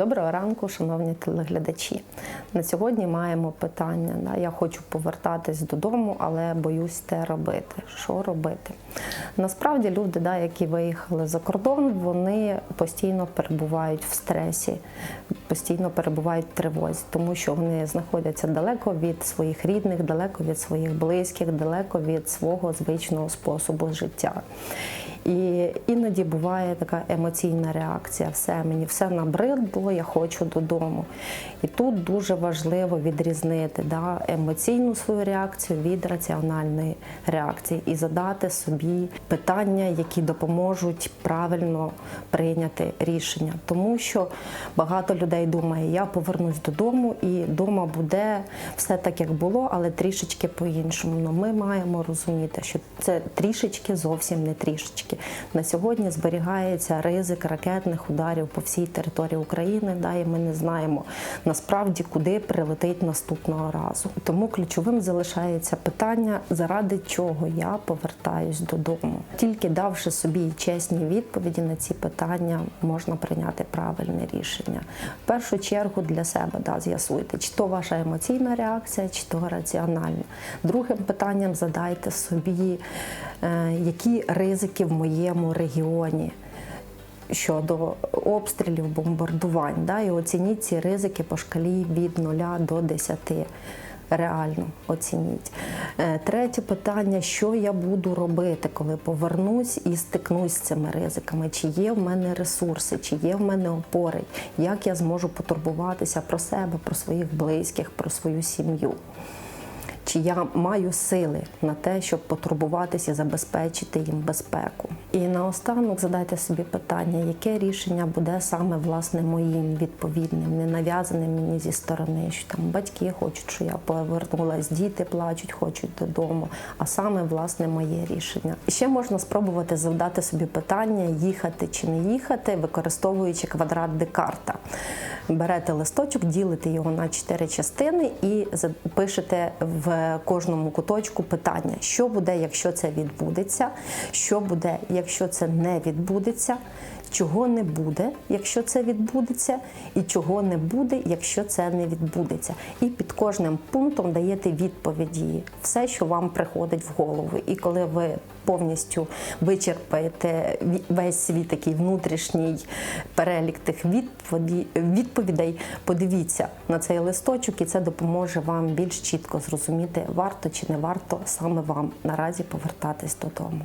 Доброго ранку, шановні телеглядачі. На сьогодні маємо питання. Да? Я хочу повертатись додому, але боюсь те робити. Що робити? Насправді люди, да, які виїхали за кордон, вони постійно перебувають в стресі, постійно перебувають в тривозі, тому що вони знаходяться далеко від своїх рідних, далеко від своїх близьких, далеко від свого звичного способу життя. І іноді буває така емоційна реакція. Все мені все набридло, я хочу додому. І тут дуже важливо відрізнити да, емоційну свою реакцію від раціональної реакції і задати собі питання, які допоможуть правильно прийняти рішення. Тому що багато людей думає, я повернусь додому, і вдома буде все так, як було, але трішечки по-іншому. Ми маємо розуміти, що це трішечки зовсім не трішечки. На сьогодні зберігається ризик ракетних ударів по всій території України. Да, і ми не знаємо насправді, куди прилетить наступного разу. Тому ключовим залишається питання, заради чого я повертаюсь додому. Тільки давши собі чесні відповіді на ці питання, можна прийняти правильне рішення. В першу чергу для себе да, з'ясуйте, чи то ваша емоційна реакція, чи то раціональна. Другим питанням задайте собі, е, які ризики в моєму регіоні. Щодо обстрілів, бомбардувань, да, і оцініть ці ризики по шкалі від 0 до 10. Реально оцініть. Е, Третє питання: що я буду робити, коли повернусь і стикнусь з цими ризиками? Чи є в мене ресурси, чи є в мене опори? Як я зможу потурбуватися про себе, про своїх близьких, про свою сім'ю? Чи я маю сили на те, щоб потурбуватися забезпечити їм безпеку? І наостанок задайте собі питання, яке рішення буде саме власне моїм відповідним, не нав'язаним мені зі сторони, що там батьки хочуть, що я повернулась, діти плачуть, хочуть додому, а саме власне моє рішення. Ще можна спробувати завдати собі питання, їхати чи не їхати, використовуючи квадрат Декарта. Берете листочок, ділите його на чотири частини і пишете в кожному куточку питання, що буде, якщо це відбудеться, що буде, якщо це не відбудеться, чого не буде, якщо це відбудеться, і чого не буде, якщо це не відбудеться. І під кожним пунктом даєте відповіді, все, що вам приходить в голову. І коли ви повністю вичерпаєте весь свій такий внутрішній перелік тих відповідей, подивіться на цей листочок, і це допоможе вам більш чітко зрозуміти, варто чи не варто саме вам наразі повертатись додому.